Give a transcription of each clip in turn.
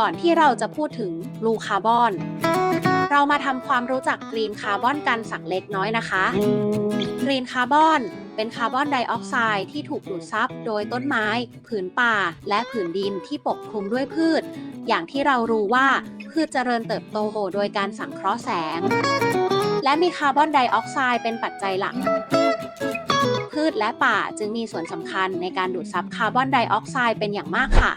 ก่อนที่เราจะพูดถึงบลูคาร์บอน เรามาทำความรู้จักกรีนคาร์บอนกันสักเล็กน้อยนะคะ กรีนคาร์บอนเป็นคาร์บอนไดออกไซด์ที่ถูกดูดซับโดยต้นไม้ ผืนป่า และผืนดินที่ปกคลุมด้วยพืช อย่างที่เรารู้ว่าพืชเจริญเติบโตโดยการสังเคราะห์แสง และมีคาร์บอนไดออกไซด์เป็นปัจจัยหลักพืชและป่าจึงมีส่วนสำคัญในการดูดซับคาร์บอนไดออกไซด์เป็นอย่างมากค่ะ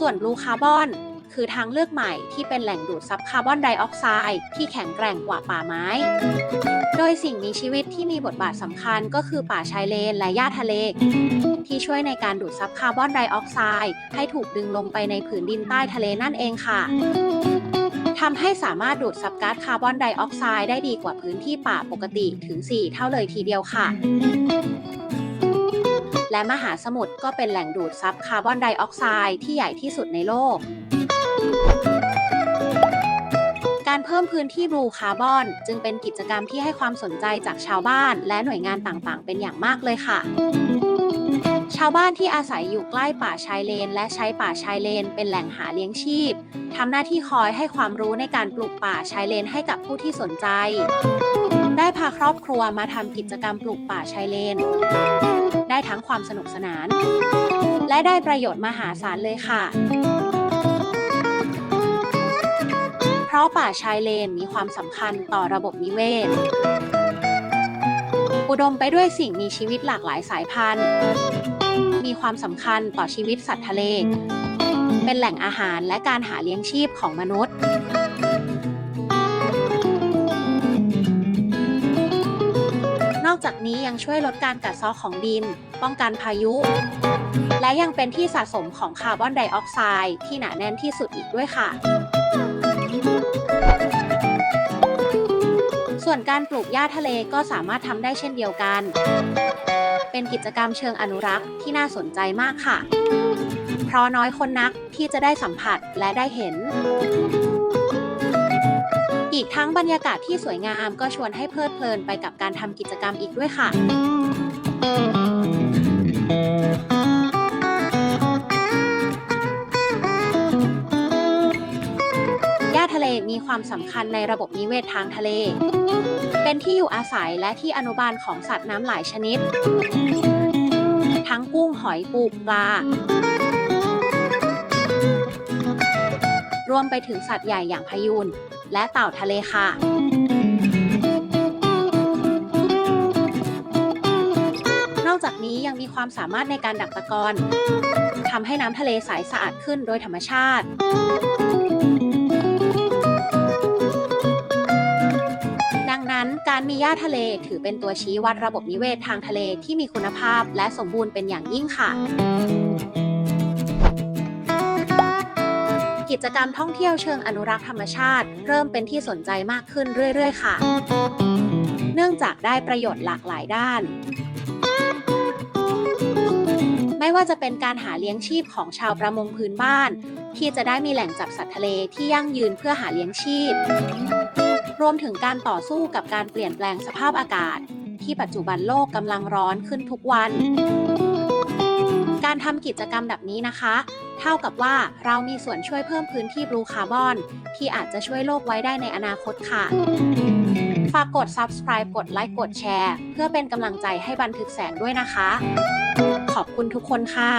ส่วนบลูคาร์บอนคือทางเลือกใหม่ที่เป็นแหล่งดูดซับคาร์บอนไดออกไซด์ที่แข็งแกร่งกว่าป่าไม้ โดยสิ่งมีชีวิตที่มีบทบาทสำคัญก็คือป่าชายเลนและหญ้าทะเล ที่ช่วยในการดูดซับคาร์บอนไดออกไซด์ให้ถูกดึงลงไปในผืนดินใต้ทะเลนั่นเองค่ะทำให้สามารถดูดซับก๊าซคาร์บอนไดออกไซด์ได้ดีกว่าพื้นที่ป่าปกติถึง 4 เท่าเลยทีเดียวค่ะ และมหาสมุทรก็เป็นแหล่งดูดซับคาร์บอนไดออกไซด์ที่ใหญ่ที่สุดในโลก การเพิ่มพื้นที่บลูคาร์บอน จึงเป็นกิจกรรมที่ให้ความสนใจจากชาวบ้าน และหน่วยงานต่างๆ เป็นอย่างมากเลยค่ะชาวบ้านที่อาศัยอยู่ใกล้ป่าชายเลน และใช้ป่าชายเลน เป็นแหล่งหาเลี้ยงชีพทำหน้าที่คอยให้ความรู้ในการปลูกป่าชายเลนให้กับผู้ที่สนใจ ได้พาครอบครัวมาทำกิจกรรมปลูกป่าชายเลน ได้ทั้งความสนุกสนาน และได้ประโยชน์มหาศาลเลยค่ะ เพราะป่าชายเลนมีความสำคัญต่อระบบนิเวศ อุดมไปด้วยสิ่งมีชีวิตหลากหลายสายพันธุ์ มีความสำคัญต่อชีวิตสัตว์ทะเล เป็นแหล่งอาหารและการหาเลี้ยงชีพของมนุษย์ อกจากนี้ยังช่วยลดการกัดเซาะของดิน ป้องกันพายุ และยังเป็นที่สะสมของคาร์บอนไดออกไซด์ที่หนาแน่นที่สุดอีกด้วยค่ะ ส่วนการปลูกหญ้าทะเลก็สามารถทำได้เช่นเดียวกัน เป็นกิจกรรมเชิงอนุรักษ์ที่น่าสนใจมากค่ะ เพราะน้อยคนนักที่จะได้สัมผัสและได้เห็น อีกทั้งบรรยากาศที่สวยงามก็ชวนให้เพลิดเพลินไปกับการทำกิจกรรมอีกด้วยค่ะหญ้าทะเลมีความสำคัญในระบบนิเวศทางทะเล เป็นที่อยู่อาศัยและที่อนุบาลของสัตว์น้ำหลายชนิด ทั้งกุ้งหอยปูปลารวมไปถึงสัตว์ใหญ่อย่างพายูน และเต่าทะเลค่ะนอกจากนี้ยังมีความสามารถในการดักตะกอนทำให้น้ำทะเลใสสะอาดขึ้นโดยธรรมชาติ ดังนั้นการมีหญ้าทะเลถือเป็นตัวชี้วัดระบบนิเวศทางทะเลที่มีคุณภาพและสมบูรณ์เป็นอย่างยิ่งค่ะ จกรรมท่องเที่ยวเชิงอนุรักษ์ธรรมชาติ เริ่มเป็นที่สนใจมากขึ้นเรื่อย ๆ ค่ะ เนื่องจากได้ประโยชน์หลากหลายด้าน ไม่ว่าจะเป็นการหาเลี้ยงชีพของชาวประมงพื้นบ้าน ที่จะได้มีแหล่งจับสัตว์ทะเลที่ยั่งยืนเพื่อหาเลี้ยงชีพ รวมถึงการต่อสู้กับการเปลี่ยนแปลงสภาพอากาศ ที่ปัจจุบันโลกกำลังร้อนขึ้นทุกวัน การทำกิจกรรมแบบนี้นะคะ เท่ากับว่าเรามีส่วนช่วยเพิ่มพื้นที่บลูคาร์บอน ที่อาจจะช่วยโลกไว้ได้ในอนาคตค่ะ ฝากกด subscribe กดไลค์กดแชร์ เพื่อเป็นกำลังใจให้บันทึกแสงด้วยนะคะ ขอบคุณทุกคนค่ะ